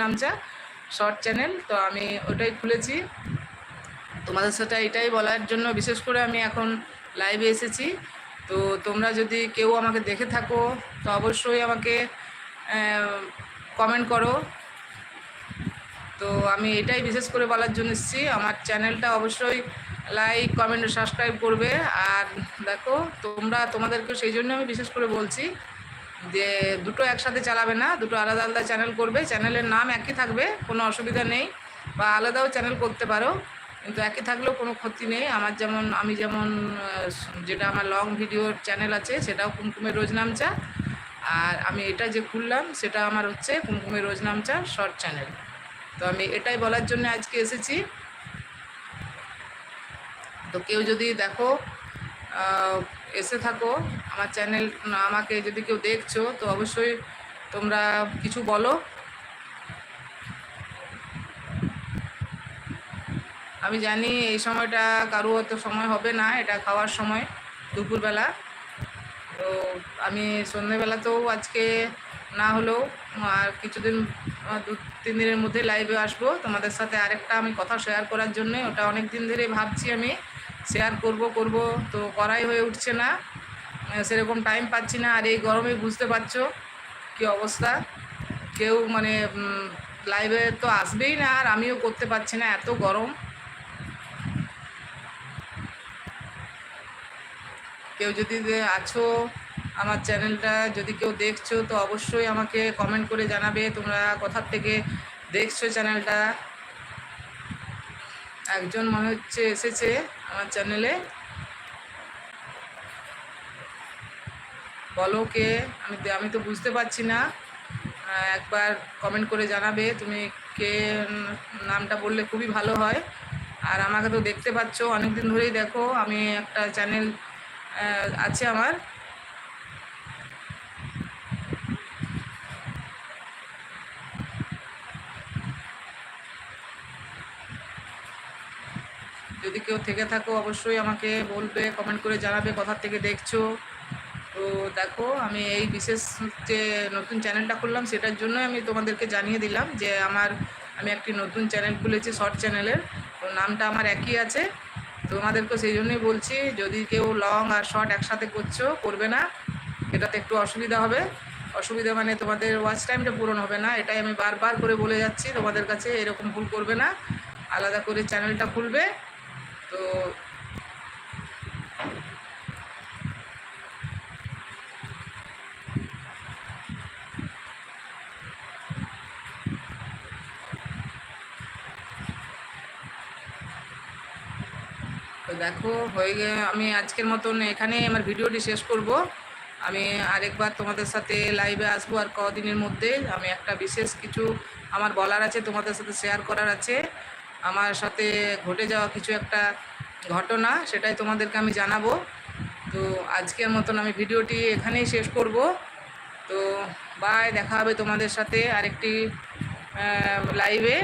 নামচা short channel তো আমি ওটাই খুলেছি। তোমাদের সাথে এটাই বলার জন্য বিশেষ করে আমি এখন লাইভে এসেছি। তো তোমরা যদি কেউ আমাকে দেখে থাকো, তো অবশ্যই আমাকে কমেন্ট করো। তো আমি এটাই বিশেষ করে বলার জন্য এসেছি। আমার চ্যানেলটা অবশ্যই লাইক কমেন্ট সাবস্ক্রাইব করবে। আর দেখো, তোমরা তোমাদেরকে সেই জন্য আমি বিশেষ করে বলছি যে দুটো একসাথে চালাবে না, দুটো আলাদা আলাদা চ্যানেল করবে চ্যানেলের নাম একই থাকবে, কোনো অসুবিধা নেই। বা আলাদাও চ্যানেল করতে পারো, কিন্তু একই থাকলেও কোনো ক্ষতি নেই। আমার যেমন, আমি যেমন যেটা আমার লং ভিডিওর চ্যানেল আছে, সেটাও কুমকুমের রোজ নামচা। আর আমি এটা যে খুললাম, সেটা আমার হচ্ছে কুমকুমের রোজ নামচা শর্ট চ্যানেল তো আমি এটাই বলার জন্য আজকে এসেছি। তো কেউ যদি দেখো এসে থাকো। আমার চ্যানেল আমাকে যদি কেউ দেখছ, তো অবশ্যই তোমরা কিছু বলো। আমি জানি এই সময়টা কারও অত সময় হবে না, এটা খাওয়ার সময়, দুপুরবেলা। তো আমি সন্ধেবেলাতেও আজকে না হলেও আর কিছুদিন, দু, তিন দিনের মধ্যে লাইভে আসব। তোমাদের সাথে আরেকটা আমি কথা শেয়ার করার জন্য, ওটা অনেক দিন ধরে ভাবছি আমি। শেয়ার করব করব। তো করাই হয়ে উঠছে না। সেরকম টাইম পাচ্ছি না। আর এই গরমে বুঝতে পারছ কি অবস্থা। কেউ মানে লাইভে তো আসবেই না। আর আমিও করতে পারছি না এত গরম। কেউ যদি আছো আমার চ্যানেলটা, যদি কেউ দেখছ, তো অবশ্যই আমাকে কমেন্ট করে জানাবে। তোমরা কোথার থেকে দেখছ চ্যানেলটা? একজন মনে হচ্ছে এসেছে আমার চ্যানেলে। বলো কে? আমি আমি তো বুঝতে পারছি না। একবার কমেন্ট করে জানাবে তুমি কে, নামটা বললে খুবই ভালো হয়। আর আমাকে তো দেখতে পাচ্ছ অনেক দিন ধরেই দেখো, আমি একটা চ্যানেল আছে আমার। যদি কেউ থেকে থাকো, অবশ্যই আমাকে বলবে কমেন্ট করে জানাবে কোথার থেকে দেখছ। তো দেখো, আমি এই বিশেষ যে নতুন চ্যানেলটা খুললাম, সেটার জন্যই আমি তোমাদেরকে জানিয়ে দিলাম যে আমার, আমি একটি নতুন চ্যানেল খুলেছি শর্ট চ্যানেলের তো নামটা আমার একই আছে। তোমাদেরকে সেই জন্যই বলছি, যদি কেউ লং আর শর্ট একসাথে করছ, করবে না। এটাতে একটু অসুবিধা হবে। অসুবিধা মানে তোমাদের ওয়াচ টাইমটা পূরণ হবে না। এটাই আমি বারবার করে বলে যাচ্ছি, তোমাদের কাছে এরকম ভুল করবে না। আলাদা করে চ্যানেলটা খুলবে। তো দেখো, হয়ে গে, আমি আজকের মতন এখানে আমার ভিডিওটি শেষ করব। আমি আরেকবার তোমাদের সাথে লাইভে আসব আর কদিনের মধ্যে। আমি একটা বিশেষ কিছু আমার বলার আছে, তোমাদের সাথে শেয়ার করার আছে। আমার সাথে ঘটে যাওয়া কিছু একটা ঘটনা, সেটাই তোমাদেরকে আমি জানাব। তো আজকের মতন আমি ভিডিওটি এখানেই শেষ করব। তো বাই দেখা হবে তোমাদের সাথে আরেকটি লাইভে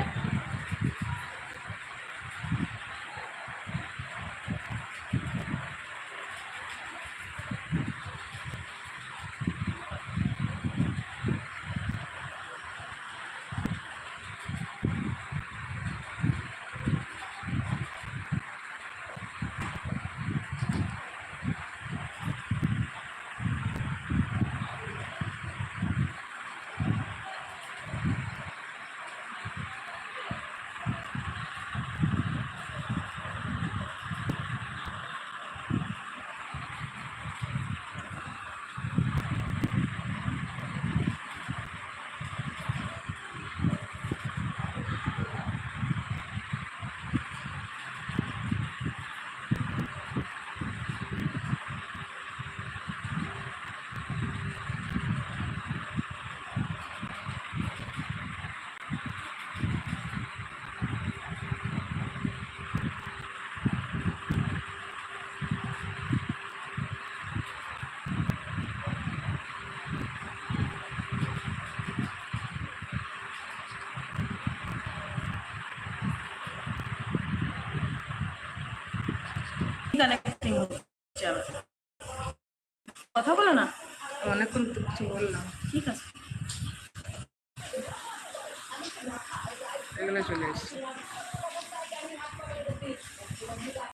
কানেক্টিং হচ্ছে কথা বলো না। অনেকক্ষণ তো কিছু বললাম। ঠিক আছে। এগুলো চলে এসছে।